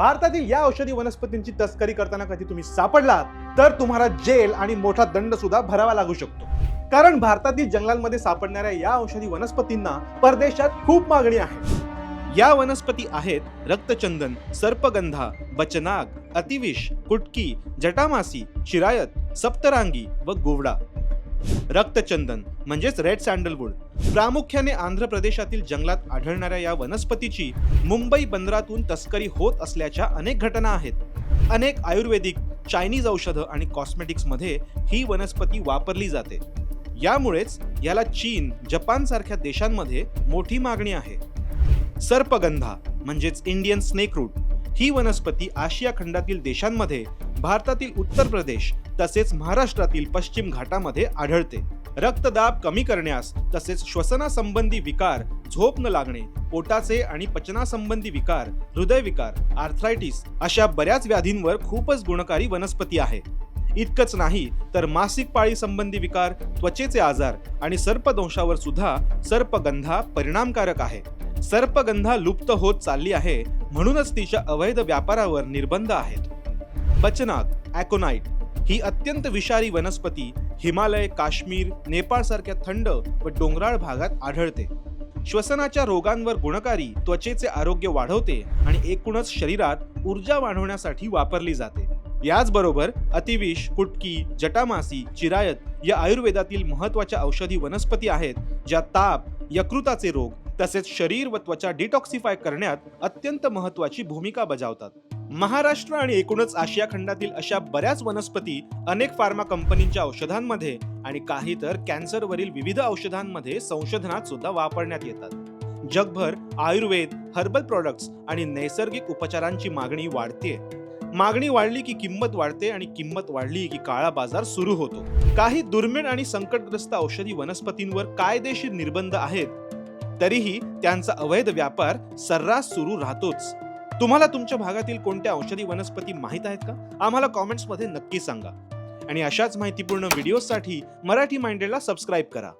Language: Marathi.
भारतातील या औषधी वनस्पतींची तस्करी करताना कधी तुम्ही सापडलात तर तुम्हाला जेल आणि मोठा दंड सुद्धा भरावा लागू शकतो. कारण भारतातील जंगलांमध्ये सापडणाऱ्या या औषधी वनस्पतींना परदेशात खूप मागणी आहे. या वनस्पती आहेत रक्तचंदन सर्पगंधा बचनाग अतिविष कुटकी जटामासी शिरायत सप्तरांगी व गोवडा. रक्तचंदन म्हणजेच रेड सँडलवूड प्रामुख्याने आंध्र प्रदेशातील जंगलात आढळणाऱ्या या वनस्पतीची मुंबई बंदरातून तस्करी होत असल्याच्या अनेक घटना आहेत. अनेक आयुर्वेदिक चायनीज औषधं आणि कॉस्मेटिक्समध्ये ही वनस्पती वापरली जाते. यामुळेच याला चीन जपान सारख्या देशांमध्ये मोठी मागणी आहे. सर्पगंधा म्हणजेच इंडियन स्नेक रूट ही वनस्पती आशिया खंडातील देशांमध्ये भारतातील उत्तर प्रदेश तसेच महाराष्ट्रातील पश्चिम घाटामध्ये आढळते. रक्तदाब कमी करण्यास तसेच श्वसनासंबंधी विकार झोप न लागणे पोटाचे आणि पचनासंबंधी विकार हृदयविकार आर्थरायटिस अशा बऱ्याच व्याधींवर खूपच गुणकारी वनस्पती आहे. इतकंच नाही तर मासिक पाळी संबंधी विकार त्वचेचे आजार आणि सर्पदंशावर सुद्धा सर्पगंधा परिणामकारक आहे. सर्पगंधा लुप्त होत चालली आहे म्हणूनच तिच्या अवैध व्यापारावर निर्बंध आहेत. बचनाग ॲकोनाइट ही अत्यंत विषारी वनस्पती हिमालय काश्मीर नेपाळ सारख्या थंड व डोंगराळ भागात आढळते. श्वसनाच्या रोगांवर गुणकारी त्वचेचे आरोग्य वाढवते आणि एकूणच शरीरात ऊर्जा वाढवण्यासाठी वापरली जाते. याचबरोबर अतिविष कुटकी जटामासी चिरायत या आयुर्वेदातील महत्त्वाच्या औषधी वनस्पती आहेत ज्या ताप यकृताचे रोग तसेच शरीर व त्वचा डिटॉक्सिफाय करण्यात अत्यंत महत्वाची भूमिका बजावतात. महाराष्ट्र आणि एकूणच आशिया खंडातील अशा बऱ्याच वनस्पती अनेक फार्मा कंपनींच्या औषधांमध्ये आणि काही तर कॅन्सरवरील विविध औषधांमध्ये संशोधनात सुद्धा वापरण्यात येतात. जगभर आयुर्वेद हर्बल प्रॉडक्ट्स आणि नैसर्गिक उपचारांची मागणी वाढते मागणी वाढली की किंमत वाढते आणि किंमत वाढली की काळा बाजार सुरू होतो. काही दुर्मिळ आणि संकटग्रस्त औषधी वनस्पतींवर कायदेशीर निर्बंध आहेत. तरीही त्यांचा अवैध व्यापार सर्रास सुरू राहतोच. तुम्हाला तुमच्या भागातील कोणत्या औषधी वनस्पती माहीत आहेत का? आम्हाला कॉमेंट्समध्ये नक्की सांगा. आणि अशाच माहितीपूर्ण व्हिडिओसाठी मराठी माइंडेडला सबस्क्राईब करा.